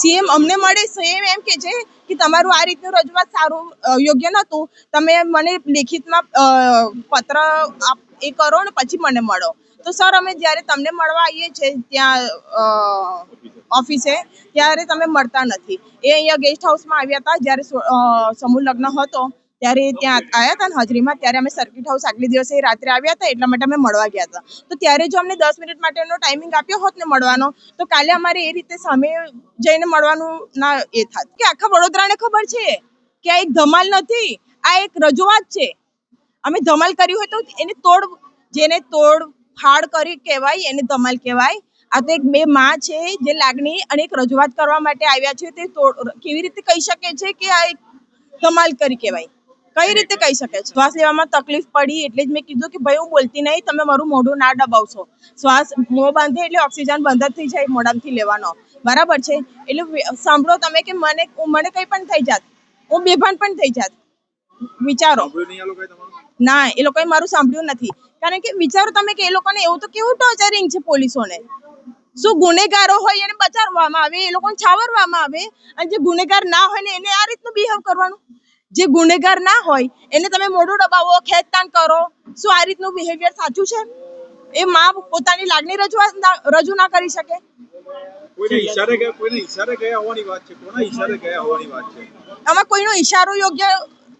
CM અમને મળે CM એમ કે છે કે તમારું આ રીતનું રજૂઆત સારું યોગ્ય નહોતું. તમે મને લેખિતમાં પત્ર એ કરો ને પછી મને મળો. તો સર અમે જ્યારે તમને મળવા આવીએ છીએ ત્યાં ઓફિસે, ત્યારે તમે મળતા નથી. એ અહીંયા ગેસ્ટ હાઉસમાં આવ્યા હતા જ્યારે સમૂહ લગ્ન હતો. ત્યારે ત્યાં આવ્યા હતા ને હાજરીમાં, ત્યારે અમે સર્કિટ હાઉસ આગલે દિવસે રાત્રે આવ્યા હતા એટલા માટે અમે મળવા ગયા હતા તો ત્યારે જો અમને દસ મિનિટ માટેનો ટાઈમિંગ આપ્યો હોત ને મળવાનો, તો કાલે અમારે એ રીતે સામે જઈને મળવાનું ના એ થાત. કે આખા વડોદરાને ખબર છે કે આ એક ધમાલ નથી, આ એક રજૂઆત છે. અમે ધમાલ કર્યું હોય તો એને તોડ, જેને તોડ ફાડ કરી કહેવાય, એને ધમાલ કહેવાય. આ તો એક બે માં છે જે લાગણી અને એક રજૂઆત કરવા માટે આવ્યા છે, તે તોડ, કેવી રીતે કહી શકે છે કે આ એક ધમાલ કરી કહેવાય? કઈ રીતે કહી શકે? છે શ્વાસ લેવામાં તકલીફ પડી એટલે જ મેં કીધું કે ભાઈ હું બોલતી નહીં તમે મારું મોઢું ના દબાવશો. શ્વાસ મોં બાંધે એટલે ઓક્સિજન બંધ જ થઈ જાય મોઢામાંથી લેવાનો. બરાબર છે? એટલે સાંભળો તમે કે મને મને કંઈ પણ થઈ જાત. હું બેભાન પણ થઈ જાત. વિચારો. ના એ લોકોએ મારું સાંભળ્યું નથી. કારણ કે વિચારો તમે કે એ લોકોને એવું તો કેવું ટોર્ચરિંગ છે પોલીસોને? શું ગુનેગારો હોય એને બચાવવામાં આવે? એ લોકોને છાવરવામાં આવે? અને જે ગુનેગાર ના હોય ને એને આ રીતનું બિહેવ કરવાનું? જે ગુનેગાર ના હોય એને તમે મોઢું દબાવો ખેંચતાણ કરો. શું આ રીતનું બિહેવિયર સાચું છે? એ માં પોતાની લાગણી રજૂઆત રજૂ ના કરી શકે. આમાં કોઈનો ઈશારો યોગ્ય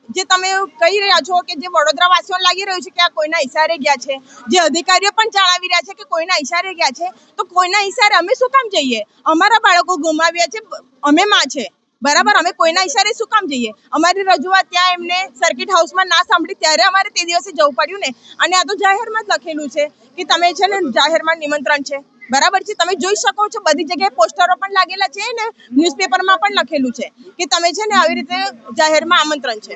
જે તમે કહી રહ્યા છો કે જે વડોદરા વાસીઓને લાગી રહ્યું છે કે આ કોઈના ઈશારે ગયા છે જે અધિકારીઓ પણ જણાવી રહ્યા છે કે કોઈના ઈશારે ગયા છે તો કોઈના ઈશારે અમે શું કામ જઈએ? અમારા બાળકો ગુમાવ્યા છે અમે માં છે. બરાબર? અમે કોઈના ઈશારે શું કામ જઈએ? અમારી રજૂઆત ત્યાં એમને સર્કિટ હાઉસમાં ના સાંભળી ત્યારે અમારે તે દિવસે જવું પડ્યું ને. અને આ તો જાહેરમાં જ લખેલું છે કે તમે છે ને જાહેરમાં નિમંત્રણ છે. બરાબર છે? તમે જોઈ શકો છો બધી જગ્યાએ પોસ્ટરો પણ લાગેલા છે ને ન્યૂઝપેપરમાં પણ લખેલું છે કે તમે છે ને આવી રીતે જાહેરમાં આમંત્રણ છે.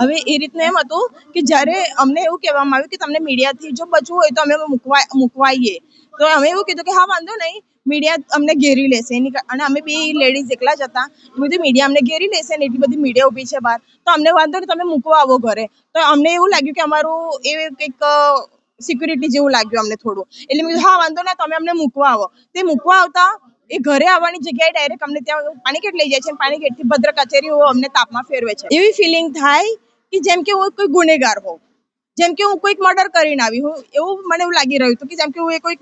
હવે એ રીતનું એમ હતું કે જ્યારે અમને એવું કહેવામાં આવ્યું કે તમને મીડિયાથી જો બચવું હોય તો અમે મૂકવા મૂકવાઈએ. તો અમે એવું કીધું કે હા, વાંધો નહીં. મીડિયા અમને ઘેરી લેશે. એની અને અમે બે લેડીઝ એકલા જ હતા. એ બધું મીડિયા અમને ઘેરી લેશે ને એટલી બધી મીડિયા ઊભી છે બહાર. તો અમને વાંધો નહીં, તમે મૂકવા આવો ઘરે. તો અમને એવું લાગ્યું કે અમારું એ કંઈક સિક્યુરિટી જેવું લાગ્યું અમને થોડું. એટલે મેં કીધું, હા, વાંધો ના તમે અમને મૂકવા આવો. તે મૂકવા આવતા એ ઘરે આવવાની જગ્યાએ ડાયરેક્ટ અમને ત્યાં પાણીગેટ લઈ જાય છે પાણીગેટથી ભદ્ર કચેરીઓ અમને તાપમાં ફેરવે છે. એવી ફિલિંગ થાય કે જેમ કે હું કોઈ ગુનેગાર હોઉં, જેમ કે હું કોઈક મર્ડર કરીને આવી હું એવું મને એવું લાગી રહ્યું હતું કે જેમ કે હું એ કોઈક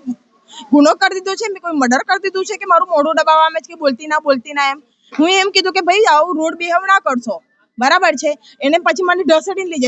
ગુનો કરી દીધો છે, મેં કોઈ મર્ડર કરી દીધું છે કે મારું મોઢું દબાવવામાં છે કે બોલતી ના બોલતી ના એમ. હું એમ કીધું કે ભાઈ આવું રોડ બિહેવ ના કરશો. બરાબર છે. એને પછી મને ઢસડીને લઈ જાય